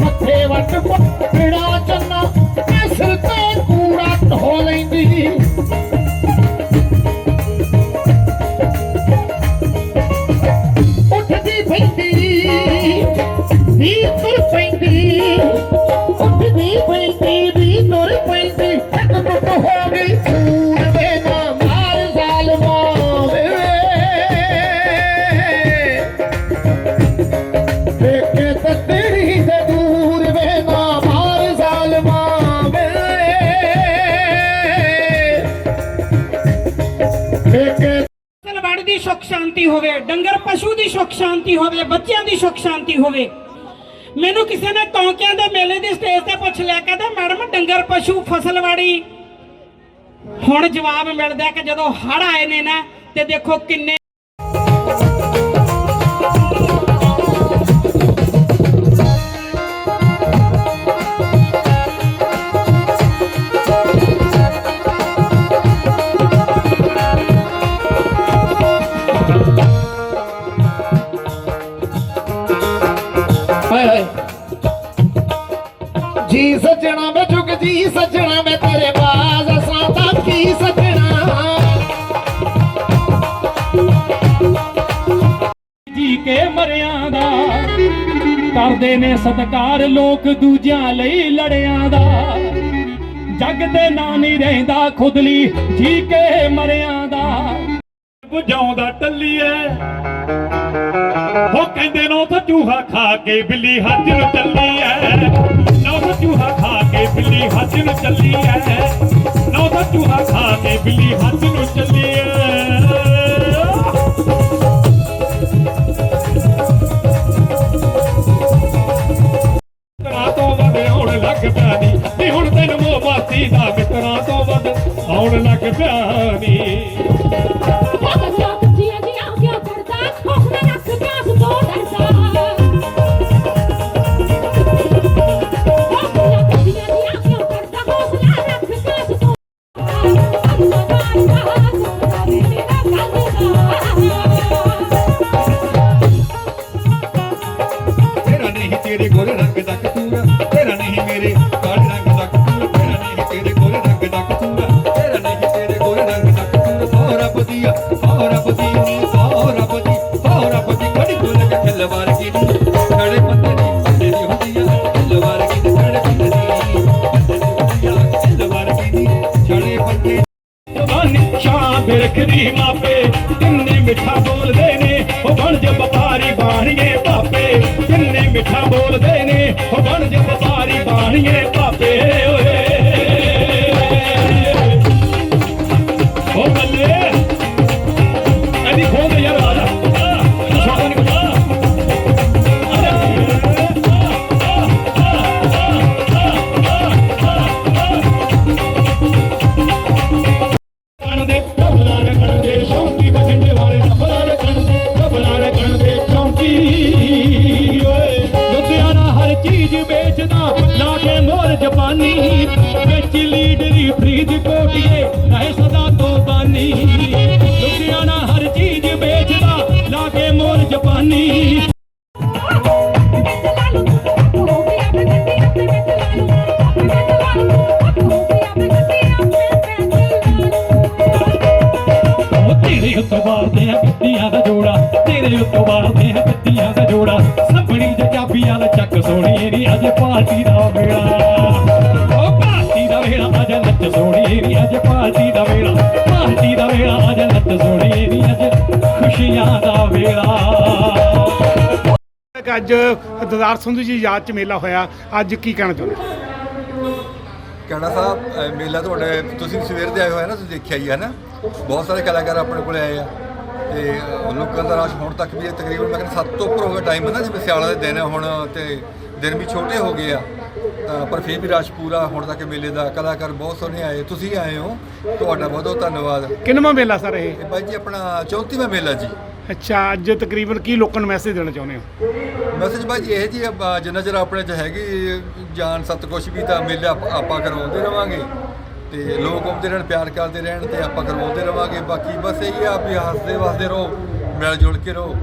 ਮੱਥੇ ਵੱਟ ਪੜਾ ਚੰਨਾ ਐਸਰ ਤੇ ਕੂੜਾ ਢੋ ਲੈਂਦੀ। ਦੇਖੇ ਦੀ ਸੁੱਖ ਸ਼ਾਂਤੀ ਹੋਵੇ, ਡੰਗਰ ਪਸ਼ੂ ਦੀ ਸੁੱਖ ਸ਼ਾਂਤੀ ਹੋਵੇ, ਬੱਚਿਆਂ ਦੀ ਸੁੱਖ ਸ਼ਾਂਤੀ ਹੋਵੇ। ਮੈਨੂੰ ਕਿਸੇ ਨੇ ਟੌਂਕਿਆਂ ਦੇ ਮੇਲੇ ਦੀ ਸਟੇਜ ਤੇ ਪੁੱਛ ਲਿਆ, ਕਹਿੰਦਾ, ਮੈਡਮ, ਡੰਗਰ ਪਸ਼ੂ ਫਸਲਵਾੜੀ ਹੁਣ ਜਵਾਬ ਮਿਲਦਾ ਕਿ ਜਦੋਂ ਹੜ ਆਏ ਨੇ ਨਾ, ਤੇ ਦੇਖੋ ਕਿੰਨੇ ਸੱਜਣਾ ਵੇ ਝੁਕ ਜੀ ਸੱਜਣਾ ਵੇ ਤੇਰੇ ਬਾਜ਼ ਅਸਾਂ ਤਾਂ ਕੀ ਸੱਜਣਾ? ਜੀ ਕੇ ਮਰਿਆਂ ਦਾ ਕਰਦੇ ਨੇ ਸਤਕਾਰ ਲੋਕ ਦੂਜਿਆਂ ਲਈ ਲੜਿਆਂ ਦਾ। ਜੱਗ ਤੇ ਨਾਂ ਨਹੀਂ ਰਹਿੰਦਾ ਖੁਦ ਲਈ ਜੀ ਕੇ ਮਰਿਆਂ ਦਾ। ਬੁਝਾਉਂਦਾ ਟੱਲੀਏ ਉਹ ਕਹਿੰਦੇ ਨੋ ਤਾਂ ਚੂਹਾ ਖਾ ਕੇ ਬਿੱਲੀ ਹੱਜ ਨੂੰ ਚੱਲੀ ਐ ਨੋ ਤਾਂ ਚੂਹਾ ਖਾ ਕੇ ਬਿੱਲੀ ਹੱਜ ਨੂੰ ਚੱਲੀ ਐ। ਨੋ ਤਾਂ ਚੂਹਾ ਖਾ ਕੇ ਬਿੱਲੀ ਹੱਜ ਨੂੰ ਚੱਲੀ ਐ। ਤੋਂ ਵੱਧ ਆਉਣ ਲੱਗ ਪਿਆ ਨੀ ਹੁਣ ਤੈਨੂੰ ਮੋਹ ਦਾ ਮਿੱਤਰਾਂ ਤੋਂ ਵੱਧ ਆਉਣ ਲੱਗ ਪਿਆ ਨੀ ninguém. ਚੀਜ਼ ਵੇਚਦਾ ਲਾ ਕੇ ਮੋਰ ਜਪਾਨੀ ਵਿੱਚ ਲੀਡਰੀ ਫਰੀਦਕੋਟੀਏ ਰਹੇ ਸਦਾ ਤੋਂ ਬਾਨੀ। ਲੁਧਿਆਣਾ ਹਰ ਚੀਜ਼ ਵੇਚਦਾ ਲਾ ਕੇ ਮੋਰ ਜਪਾਨੀ ਤੇਰੇ ਉੱਤੋਂ ਬਾਲਦੇ ਆ ਗੱਡੀਆਂ ਦਾ ਜੋੜਾ। ਤੇਰੇ ਉੱਤੋਂ ਬਾਲਦੇ ਆ ਗੱਡੀਆਂ ਦਾ ਜੋੜਾ। ਚਾਬੀ ਵਾਲਾ ਚੱਕ ਸੋਣੀ ਨੀ ਅੱਜ ਪਾਰਟੀ ਦਾ ਵੇਲਾ। ਉਹ ਪਾਰਟੀ ਦਾ ਵੇਲਾ ਅੱਜ ਨੱਚ ਸੋਣੀ ਨੀ ਅੱਜ ਪਾਰਟੀ ਦਾ ਵੇਲਾ। ਪਾਰਟੀ ਦਾ ਵੇਲਾ ਅੱਜ ਨੱਚ ਸੋਣੀ ਨੀ ਅੱਜ ਖੁਸ਼ੀਆਂ ਦਾ ਵੇਲਾ। ਅੱਜ ਦਦਾਰ ਸੰਧੂ ਜੀ ਯਾਦ ਚ ਮੇਲਾ ਹੋਇਆ। ਅੱਜ ਕੀ ਕਹਿਣਾ ਚਾਹੁੰਦੇ ਕਹਿਣਾ ਸਾਹਿਬ ਮੇਲਾ ਤੁਹਾਡੇ ਤੁਸੀਂ ਸਵੇਰ ਦੇ ਆਏ ਹੋਏ ਨਾ ਤੁਸੀਂ ਦੇਖਿਆ ਹੀ ਹੈ ਨਾ। ਬਹੁਤ ਸਾਰੇ ਕਲਾਕਾਰ ਆਪਣੇ ਕੋਲ ਆਏ ਆ। ਤੇ ਲੋਕਾਂ ਦਾ ਰਸ਼ ਹੁਣ ਤੱਕ ਵੀ ਤਕਰੀਬਨ ਮੈਂ ਕਹਿੰਦਾ 7 ਤੋਂ ਉੱਪਰ ਹੋ ਗਿਆ ਟਾਈਮ ਹੈ ਨਾ ਜਿਵੇਂ ਸਿਆਲਾਂ ਦੇ ਦਿਨ ਹੁਣ ਤੇ ਦਿਨ ਵੀ ਛੋਟੇ ਹੋ ਗਏ ਆ ਪਰ ਫਿਰ ਵੀ ਰਸ਼ ਪੂਰਾ ਹੁਣ ਤੱਕ ਮੇਲੇ ਦਾ ਕਲਾਕਾਰ ਬਹੁਤ ਸੋਹਣੇ ਆਏ ਤੁਸੀਂ ਆਏ ਹੋ ਤੁਹਾਡਾ ਬਹੁਤ ਬਹੁਤ ਧੰਨਵਾਦ। ਕਿੰਨਵਾਂ ਮੇਲਾ ਸਰ ਇਹ? ਬਾਈ ਜੀ ਆਪਣਾ 34ਵਾਂ ਮੇਲਾ ਜੀ। ਅੱਛਾ ਅੱਜ ਤਕਰੀਬਨ ਕੀ ਲੋਕਾਂ ਨੂੰ ਮੈਸੇਜ ਦੇਣਾ ਚਾਹੁੰਦੇ ਹੋ? ਮੈਸੇਜ ਬਾਈ ਜੀ ਇਹ ਜੀ ਜਿੰਨਾ ਚਿਰ ਆਪਣੇ ਚ ਹੈਗੀ ਜਾਨ ਸਤ ਕੁਛ ਵੀ ਤਾਂ ਮੇਲੇ ਆਪ- ਆਪਾਂ ਕਰਵਾਉਂਦੇ ਰਵਾਂਗੇ। ਤੇ ਲੋਕ ਆਉਂਦੇ ਰਹਿਣ, ਪਿਆਰ ਕਰਦੇ ਰਹਿਣ ਤੇ ਆਪਾਂ ਕਰਵਾਉਂਦੇ ਰਵਾਂਗੇ। ਬਾਕੀ ਬਸ ਇਹੀ ਆ ਵੀ ਹੱਸਦੇ ਵਸਦੇ ਰਹੋ ਮਿਲ ਜੁਲ ਕੇ ਰਹੋ।